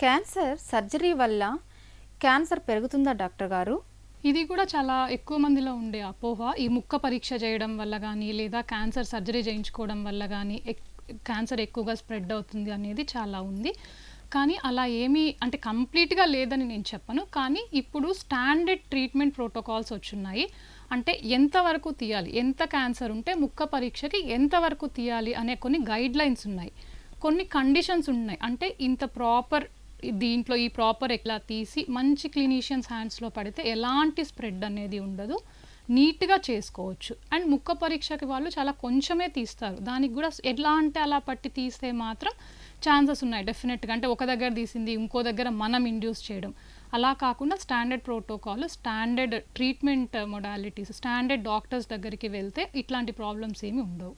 Cancer surgery వల్ల cancer పెరుగుతుందా doctor గారు? ఇది కూడా చాలా ఎక్కువ మందిలో ఉండే అపోహ. ఈ ముక్క పరీక్ష చేయడం వల్ల కానీ లేదా క్యాన్సర్ సర్జరీ చేయించుకోవడం వల్ల కానీ క్యాన్సర్ ఎక్కువగా స్ప్రెడ్ అవుతుంది అనేది చాలా ఉంది. కానీ అలా ఏమీ అంటే కంప్లీట్గా లేదని నేను చెప్పను. కానీ ఇప్పుడు స్టాండర్డ్ ట్రీట్మెంట్ ప్రోటోకాల్స్ వచ్చున్నాయి. అంటే ఎంతవరకు తీయాలి? ఎంత క్యాన్సర్ ఉంటే ముక్క పరీక్షకి ఎంతవరకు తీయాలి? అనే కొన్ని గైడ్ లైన్స్ ఉన్నాయి. కొన్ని కండిషన్స్ ఉన్నాయి. అంటే ఇంత ప్రాపర్ దీంట్లో ఈ ప్రాపర్ ఎట్లా తీసి మంచి క్లినీషియన్స్ హ్యాండ్స్లో పడితే ఎలాంటి స్ప్రెడ్ అనేది ఉండదు. నీట్గా చేసుకోవచ్చు. అండ్ ముక్క పరీక్షకి వాళ్ళు చాలా కొంచెమే తీస్తారు. దానికి కూడా ఎట్లా అంటే అలా పట్టి తీస్తే మాత్రం ఛాన్సెస్ ఉన్నాయి డెఫినెట్గా అంటే ఒక దగ్గర తీసింది ఇంకో దగ్గర మనం ఇండ్యూస్ చేయడం. అలా కాకుండా standard protocol standard treatment modalities standard doctors దగ్గరికి వెళ్తే ఇట్లాంటి ప్రాబ్లమ్స్ ఏమి ఉండవు.